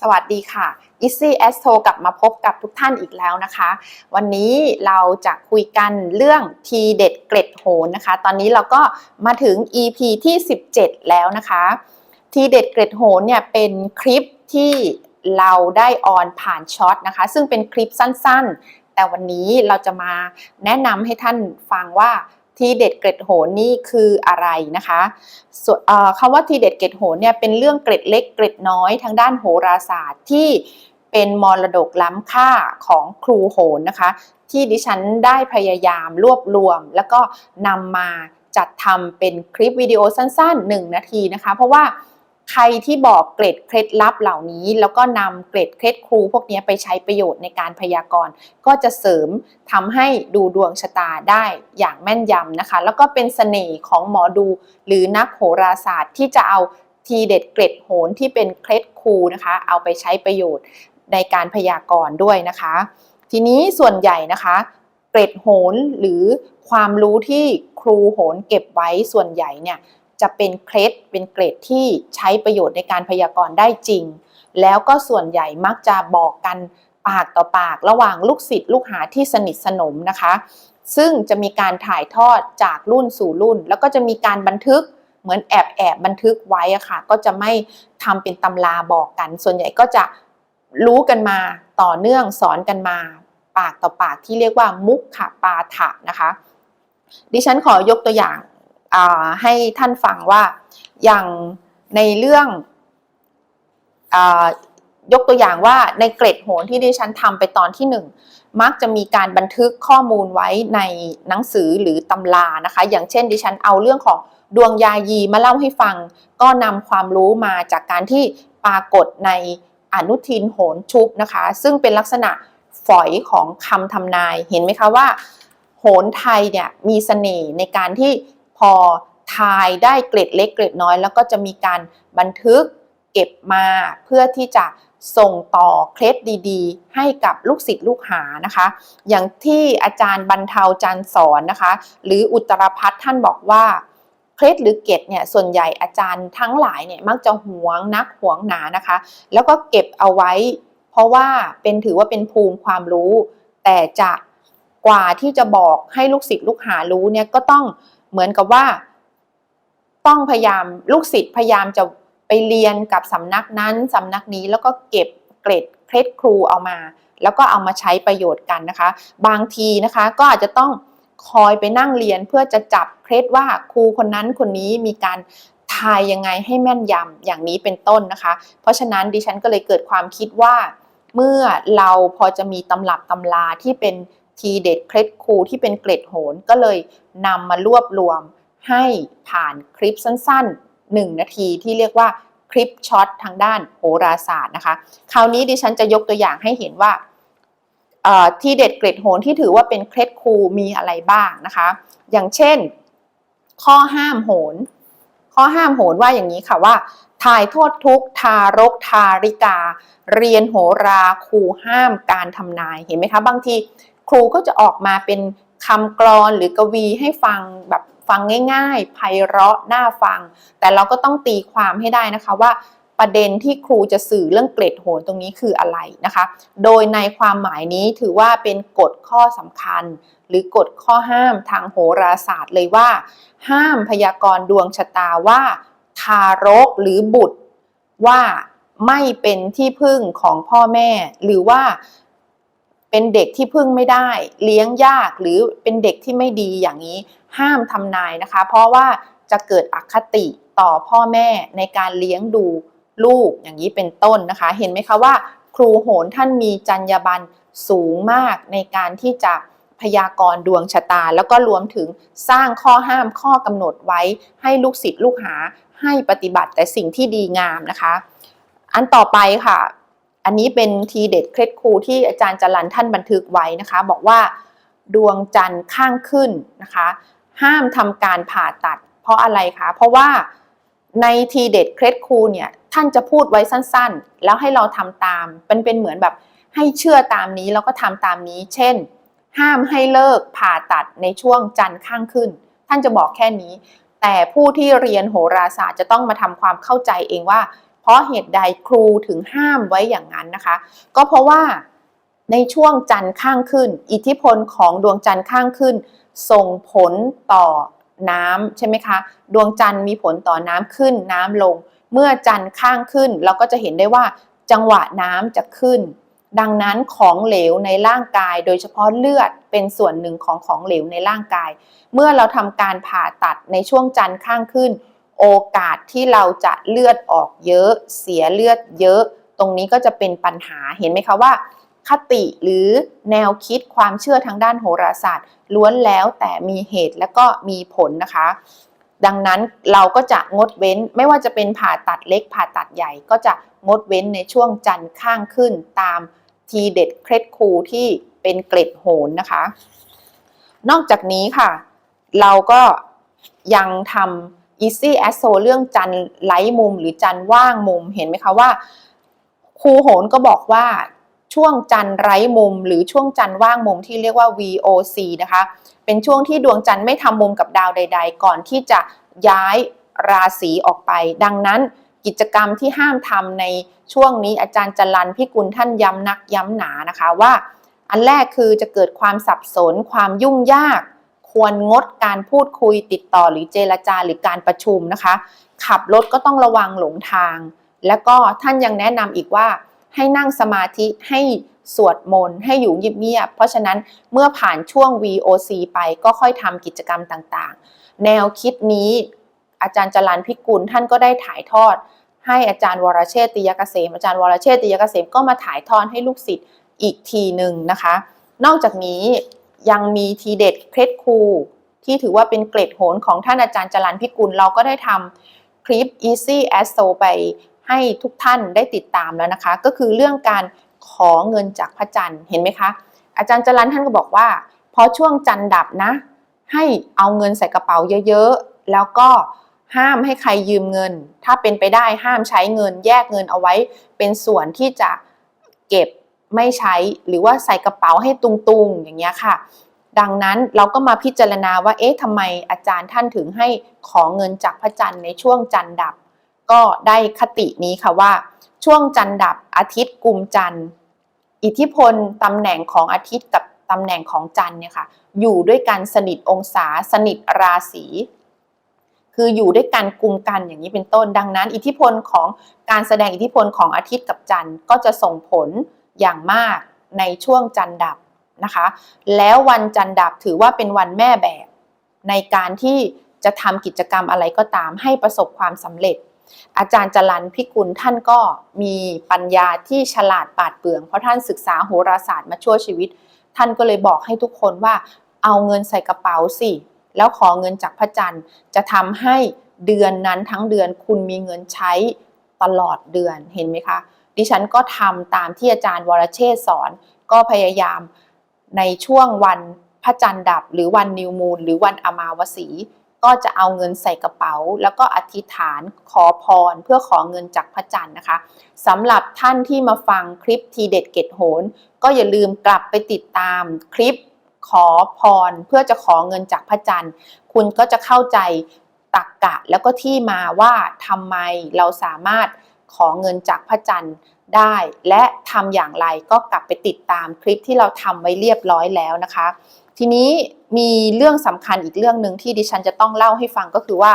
สวัสดีค่ะ Easy Astro กลับมาพบกับทุกท่านอีกแล้วนะคะ วันนี้เราจะคุยกันเรื่องทีเด็ดเกร็ดโหนนะคะ ตอนนี้เราก็มาถึง EP ที่ 17 แล้วนะคะ ทีเด็ดเกร็ดโหนเนี่ยเป็นคลิปที่เราได้ออนผ่านช็อตนะคะ ซึ่งเป็นคลิปสั้นๆ แต่วันนี้เราจะมาแนะนำให้ท่านฟังว่า ทีเด็ดเกร็ดโหนนี่คืออะไรนะคะส่วนคำว่าทีเด็ดเกร็ดโหนเนี่ยเป็นเรื่องเกร็ดเล็กเกร็ดน้อยทางด้านโหราศาสตร์ที่เป็นมรดกล้ำค่าของครูโหนนะคะ ที่ดิฉันได้พยายามรวบรวม แล้วก็นำมาจัดทำเป็นคลิปวิดีโอสั้นๆ 1 นาทีนะคะ เพราะว่า ใครที่บอกเกร็ดเคล็ดลับเหล่านี้ แล้วก็นำเกร็ดเคล็ดครูพวกนี้ไปใช้ประโยชน์ในการพยากรณ์ ก็จะเสริมทำให้ดูดวงชะตาได้อย่างแม่นยำนะคะ แล้วก็เป็นเสน่ห์ของหมอดู หรือนักโหราศาสตร์ที่จะเอาทีเด็ดเกร็ดโหนที่เป็นเคล็ดครูนะคะ เอาไปใช้ประโยชน์ในการพยากรณ์ด้วยนะคะ ทีนี้ส่วนใหญ่นะคะเกร็ดโหนหรือความรู้ที่ครูโหนเก็บไว้ส่วนใหญ่เนี่ย จะเป็นเคล็ดเป็นเกรดที่ใช้ประโยชน์ในการพยากรณ์ได้จริง แล้วก็ส่วนใหญ่มักจะบอกกันปากต่อปากระหว่างลูกศิษย์ลูกหาที่สนิทสนมนะคะ ซึ่งจะมีการถ่ายทอดจากรุ่นสู่รุ่น แล้วก็จะมีการบันทึกเหมือนแอบแอบบันทึกไว้อะค่ะ ก็จะไม่ทำเป็นตำราบอกกัน ส่วนใหญ่ก็จะรู้กันมาต่อเนื่องสอนกันมา ปากต่อปากที่เรียกว่ามุขขปาฐะนะคะ ดิฉันขอยกตัวอย่าง ให้ท่านฟังว่าอย่างในเรื่องอยกตัวอย่างว่าในเกร็ดโหนที่ดิฉันทำไปตอนที่หนึ่งมักจะมีการบันทึกข้อมูลไว้ในหนังสือหรือตำรานะคะ อย่างเช่นดิฉันเอาเรื่องของดวงยายีมาเล่าให้ฟัง ก็นำความรู้มาจากการที่ปรากฏในอนุทินโหนชุบนะคะ ซึ่งเป็นลักษณะฝอยของคำทำนายเห็นไหมคะว่า โหนไทยเนี่ยมีเสน่ห์ในการที่ อทายได้เกร็ดเล็กเกร็ดน้อย แล้วก็จะมีการบันทึกเก็บมาเพื่อที่จะส่งต่อเคล็ดดีๆ ให้กับลูกศิษย์ลูกหานะคะ อย่างที่อาจารย์บรรเทาจันสอนนะคะ หรืออุตรพัฒน์ท่านบอกว่าเคล็ดหรือเกตเนี่ยส่วนใหญ่อาจารย์ทั้งหลายเนี่ยมักจะหวงนักหวงหนานะคะ แล้วก็เก็บเอาไว้ เพราะว่าเป็นถือว่าเป็นภูมิความรู้ แต่จะกว่าที่จะบอกให้ลูกศิษย์ลูกหารู้เนี่ยก็ต้อง เหมือนกับว่าต้องพยายามลูกศิษย์พยายามจะไปเรียนกับสำนักนั้นสำนักนี้แล้วก็เก็บเกรดเคล็ดครูเอามา แล้วก็เอามาใช้ประโยชน์กันนะคะ บางทีนะคะก็อาจจะต้องคอยไปนั่งเรียนเพื่อจะจับเคล็ดว่าครูคนนั้นคนนี้มีการทายยังไงให้แม่นยำอย่างนี้เป็นต้นนะคะ เพราะฉะนั้นดิฉันก็เลยเกิดความคิดว่า เมื่อเราพอจะมีตำรับตำราที่เป็น ทีเด็ดเคล็ดครูที่เป็นเกรดโหนก็เลยนำมารวบรวมให้ผ่านคลิปสั้นๆ 1 นาทีที่เรียกว่าคลิปช็อตทางด้านโหราศาสตร์นะคะ คราวนี้ดิฉันจะยกตัวอย่างให้เห็นว่าทีเด็ดเกรดโหนที่ถือว่าเป็นเคล็ดครูมีอะไรบ้างนะคะ อย่างเช่น ข้อห้ามโหน ข้อห้ามโหนว่าอย่างนี้ค่ะว่าถ่ายโทษทุกทารกทาริกา เรียนโหราครูห้ามการทำนายเห็นไหมคะบางที รูก็จะออกมาเป็นคำกรอนหรือกวีให้ฟังแบบฟังง่ายๆไพเราะน่าฟัง แต่เราก็ต้องตีความให้ได้นะคะว่าประเด็นที่ครูจะสื่อเรื่องเกรดโหนตรงนี้คืออะไรนะคะ โดยในความหมายนี้ถือว่าเป็นกฎข้อสำคัญ หรือกฎข้อห้ามทางโหราศาสตร์เลยว่า ห้ามพยากรณ์ดวงชะตาว่า ทารกหรือบุตรว่าไม่เป็นที่พึ่งของพ่อแม่ หรือว่า เป็นเด็กที่พึ่งไม่ได้ เลี้ยงยากหรือเป็นเด็กที่ไม่ดีอย่างนี้ห้ามทำนายนะคะ เพราะว่าจะเกิดอคติต่อพ่อแม่ในการเลี้ยงดูลูกอย่างนี้เป็นต้นนะคะ เห็นไหมคะว่า ครูโหนท่านมีจรรยาบรรณสูงมากในการที่จะพยากรณ์ดวงชะตา แล้วก็รวมถึงสร้างข้อห้ามข้อกำหนดไว้ให้ลูกศิษย์ลูกหาให้ปฏิบัติแต่สิ่งที่ดีงามนะคะ อันต่อไปค่ะ อันนี้เป็นทีเด็ดเคล็ดครูที่อาจารย์จรันท่านบันทึกไว้นะคะ บอกว่าดวงจันทร์ข้างขึ้นนะคะ ห้ามทำการผ่าตัด เพราะอะไรคะ เพราะว่าในทีเด็ดเคล็ดครูเนี่ยท่านจะพูดไว้สั้นๆ แล้วให้เราทำตามเป็นเป็นเหมือนแบบให้เชื่อตามนี้แล้วก็ทำตามนี้ เช่น ห้ามให้เลิกผ่าตัดในช่วงจันทร์ข้างขึ้น ท่านจะบอกแค่นี้ แต่ผู้ที่เรียนโหราศาสตร์จะต้องมาทำความเข้าใจเองว่า เพราะเหตุใดครูถึงห้ามไว้อย่างนั้นนะคะ ก็เพราะว่าในช่วงจันทร์ข้างขึ้น อิทธิพลของดวงจันทร์ข้างขึ้น ส่งผลต่อน้ำใช่ไหมคะ ดวงจันทร์มีผลต่อน้ำขึ้นน้ำลง เมื่อจันทร์ข้างขึ้น เราก็จะเห็นได้ว่าจังหวะน้ำจะขึ้น ดังนั้นของเหลวในร่างกาย โดยเฉพาะเลือดเป็นส่วนหนึ่งของของเหลวในร่างกาย เมื่อเราทำการผ่าตัดในช่วงจันทร์ข้างขึ้น โอกาสที่เราจะเลือดออกเยอะ เสียเลือดเยอะ ตรงนี้ก็จะเป็นปัญหาเห็นไหมคะว่า คติหรือแนวคิดความเชื่อทางด้านโหราศาสตร์ ล้วนแล้วแต่มีเหตุและก็มีผลนะคะ ดังนั้นเราก็จะงดเว้นไม่ว่าจะเป็นผ่าตัดเล็กผ่าตัดใหญ่ ก็จะงดเว้นในช่วงจันทร์ข้างขึ้นตามทีเด็ดเคล็ดครูที่เป็นเกล็ดโหนนะคะ นอกจากนี้ค่ะ เราก็ยังทำ easy as so เรื่องจันทร์ไร้มุมหรือจันว่างมุมเห็นไหมคะว่าครูโหนก็บอกว่าช่วงจันไร้มุม หรือช่วงจันว่างมุมที่เรียกว่า VOC นะคะ เป็นช่วงที่ดวงจันทร์ไม่ทำมุมกับดาวใด ๆ ก่อนที่จะย้ายราศีออกไป ดังนั้นกิจกรรมที่ห้ามทำในช่วงนี้อาจารย์จรันพิกุลท่านย้ำนักย้ำหนานะคะว่า อันแรกคือจะเกิดความสับสนความยุ่งยาก ควรงดการพูดคุยติดต่อหรือเจรจาหรือการประชุมนะคะ ขับรถก็ต้องระวังหลงทาง แล้วก็ท่านยังแนะนำอีกว่าให้นั่งสมาธิให้สวดมนต์ให้อยู่เงียบๆเพราะฉะนั้นเมื่อผ่านช่วง VOC ไปก็ค่อยทำกิจกรรมต่างๆ แนวคิดนี้อาจารย์จรันพิกุลท่านก็ได้ถ่ายทอด ให้อาจารย์วรเชษติยเกษมอาจารย์วรเชษติยเกษมก็มาถ่ายทอดให้ลูกศิษย์อีกทีหนึ่งนะคะ นอกจากนี้ ยังมีทีเด็ดเคล็ดครูที่ถือว่าเป็นเกร็ดโหนของท่านอาจารย์จรันพิกุล เราก็ได้ทำคลิป Easy as so ไปให้ทุกท่านได้ติดตามแล้วนะคะ ก็คือเรื่องการขอเงินจากพระจันทร์เห็นไหมคะ อาจารย์จรันท่านก็บอกว่า พอช่วงจันทร์ดับนะ ให้เอาเงินใส่กระเป๋าเยอะๆ แล้วก็ห้ามให้ใครยืมเงิน ถ้าเป็นไปได้ห้ามใช้เงินแยกเงินเอาไว้ เป็นส่วนที่จะเก็บ ไม่ใช้ หรือว่าใส่กระเป๋าให้ตุงๆ อย่างเงี้ยค่ะ ดังนั้นเราก็มาพิจารณาว่าเอ๊ะทำไมอาจารย์ท่านถึงให้ขอเงินจากพระจันทร์ในช่วงจันทร์ดับ ก็ได้คตินี้ค่ะว่า ช่วงจันทร์ดับอาทิตย์กุมจันทร์ อิทธิพลตำแหน่งของอาทิตย์กับตำแหน่งของจันทร์เนี่ยค่ะอยู่ด้วยกันสนิทองศาสนิทราศีคืออยู่ด้วยกันกลุ่มกันอย่างนี้เป็นต้น ดังนั้น อิทธิพลของการแสดงอิทธิพลของอาทิตย์กับจันทร์ก็จะส่งผล อย่างมากในช่วงจันทร์ดับนะคะ แล้ววันจันทร์ดับถือว่าเป็นวันแม่แบบ ในการที่จะทำกิจกรรมอะไรก็ตามให้ประสบความสำเร็จ อาจารย์จรันพิกุลท่านก็มีปัญญาที่ฉลาดปาดเปรื่อง เพราะท่านศึกษาโหราศาสตร์มาชั่วชีวิต ท่านก็เลยบอกให้ทุกคนว่าเอาเงินใส่กระเป๋าสิแล้วขอเงินจากพระจันทร์จะทำให้เดือนนั้นทั้งเดือนคุณมีเงินใช้ตลอดเดือนเห็นไหมคะ ดิฉันก็ทำตามที่อาจารย์วรเชษสอน ก็พยายามในช่วงวันพระจันทร์ดับ หรือวันนิวมูนหรือวันอมาวสี ก็จะเอาเงินใส่กระเป๋า แล้วก็อธิษฐานขอพรเพื่อขอเงินจากพระจันทร์นะคะสำหรับท่านที่มาฟังคลิปทีเด็ดเกตโหน ก็อย่าลืมกลับไปติดตามคลิปขอพรเพื่อจะขอเงินจากพระจันทร์ คุณก็จะเข้าใจตรกกะแล้วก็ที่มาว่าทำไมเราสามารถ ขอเงินจากพระจันทร์ได้ และทำอย่างไรก็กลับไปติดตามคลิปที่เราทำไว้เรียบร้อยแล้วนะคะ ทีนี้มีเรื่องสำคัญอีกเรื่องหนึ่งที่ดิฉันจะต้องเล่าให้ฟังก็คือว่า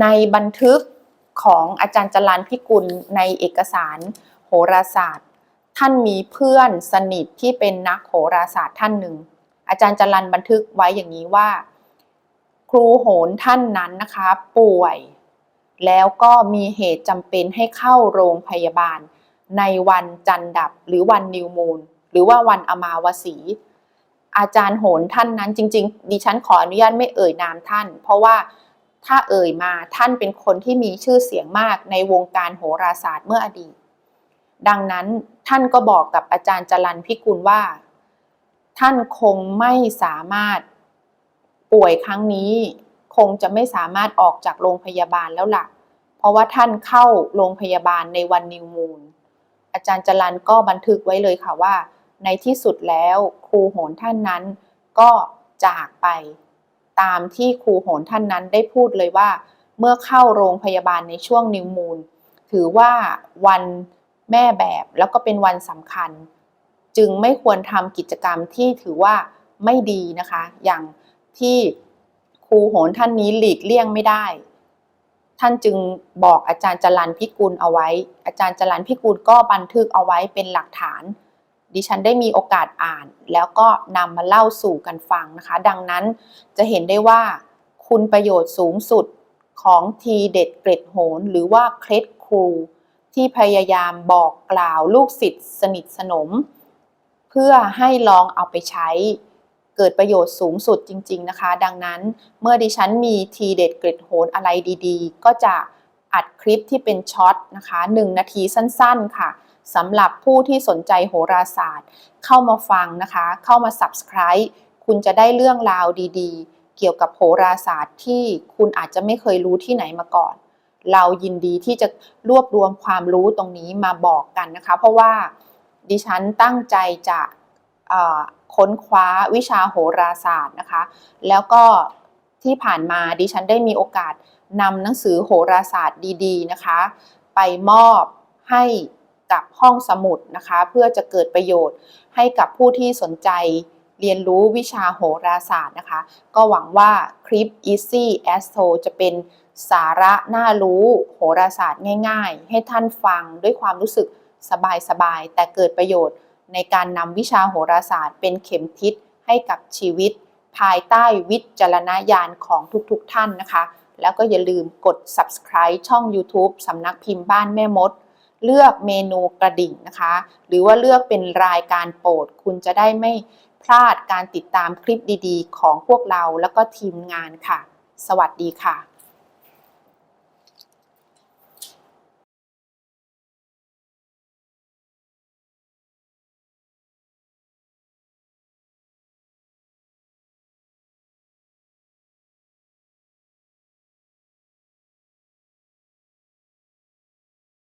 ในบันทึกของอาจารย์จรันพิกุลในเอกสารโหราศาสตร์ ท่านมีเพื่อนสนิทที่เป็นนักโหราศาสตร์ท่านหนึ่ง อาจารย์จรันบันทึกไว้อย่างนี้ว่า ครูโหนท่านนั้นนะคะ ป่วย แล้วก็มีเหตุจำเป็นให้เข้าโรงพยาบาล ในวันจันทร์ดับหรือวันนิวมูนหรือว่าวันอมาวสี อาจารย์โหนท่านนั้นจริง ๆ ดิฉันขออนุญาตไม่เอ่ยนามท่าน เพราะว่าถ้าเอ่ยมาท่านเป็นคนที่มีชื่อเสียงมากในวงการโหราศาสตร์เมื่ออดีต ดังนั้นท่านก็บอกกับอาจารย์จรันพิกุลว่า ท่านคงไม่สามารถป่วยครั้งนี้ คงจะไม่สามารถออกจากโรงพยาบาลแล้วล่ะ เพราะว่าท่านเข้าโรงพยาบาลในวันนิวมูนอาจารย์จรันก็บันทึกไว้เลยค่ะว่า ในที่สุดแล้วครูโหนท่านนั้นก็จากไป ตามที่ครูโหนท่านนั้นได้พูดเลยว่า เมื่อเข้าโรงพยาบาลในช่วงนิวมูนถือว่าวันแม่แบบแล้วก็เป็นวันสำคัญ จึงไม่ควรทำกิจกรรมที่ถือว่าไม่ดีนะคะ อย่างที่ รูโหนท่านนี้หลีกเลี่ยงไม่ได้ ท่านจึงบอกอาจารย์จรันพิกุลเอาไว้ อาจารย์จรันพิกุลก็บันทึกเอาไว้เป็นหลักฐาน ดิฉันได้มีโอกาสอ่าน แล้วก็นำมาเล่าสู่กันฟังนะคะ ดังนั้นจะเห็นได้ว่า คุณประโยชน์สูงสุดของทีเด็ดเกร็ดโหนหรือว่าเคล็ดครู ที่พยายามบอกกล่าวลูกศิษย์สนิทสนม เพื่อให้ลองเอาไปใช้ เกิดประโยชน์สูงสุดจริง ๆนะคะ ดังนั้นเมื่อดิฉันมีทีเด็ดกร็ดโหนอะไรดีๆ ก็จะอัดคลิปที่เป็นช็อตนะคะ 1 นาทีสั้นๆค่ะสำหรับผู้ที่สนใจโหราศาสตร์ เข้ามาฟังนะคะ เข้ามา subscribe คุณจะได้เรื่องราวดีๆ เกี่ยวกับโหราศาสตร์ที่คุณอาจจะไม่เคยรู้ที่ไหนมาก่อน เรายินดีที่จะรวบรวมความรู้ตรงนี้มาบอกกันนะคะ เพราะว่าดิฉันตั้งใจจะ ค้นคว้าวิชาโหราศาสตร์นะคะ แล้วก็ที่ผ่านมาดิฉันได้มีโอกาสนำหนังสือโหราศาสตร์ดีๆนะคะ ไปมอบให้กับห้องสมุดนะคะ เพื่อจะเกิดประโยชน์ให้กับผู้ที่สนใจเรียนรู้วิชาโหราศาสตร์นะคะ ก็หวังว่าคลิป Easy Astro จะเป็นสาระน่ารู้โหราศาสตร์ง่าย ๆ ให้ท่านฟังด้วยความรู้สึกสบายๆ แต่เกิดประโยชน์ ในการนำวิชาโหราศาสตร์เป็นเข็มทิศให้กับชีวิต ภายใต้วิจารณญาณของทุกๆท่านนะคะ แล้วก็อย่าลืมกด subscribe ช่อง YouTube สำนักพิมพ์บ้านแม่มด เลือกเมนูกระดิ่งนะคะ หรือว่าเลือกเป็นรายการโปรด คุณจะได้ไม่พลาดการติดตามคลิปดีๆ ของพวกเราแล้วก็ทีมงานค่ะ สวัสดีค่ะ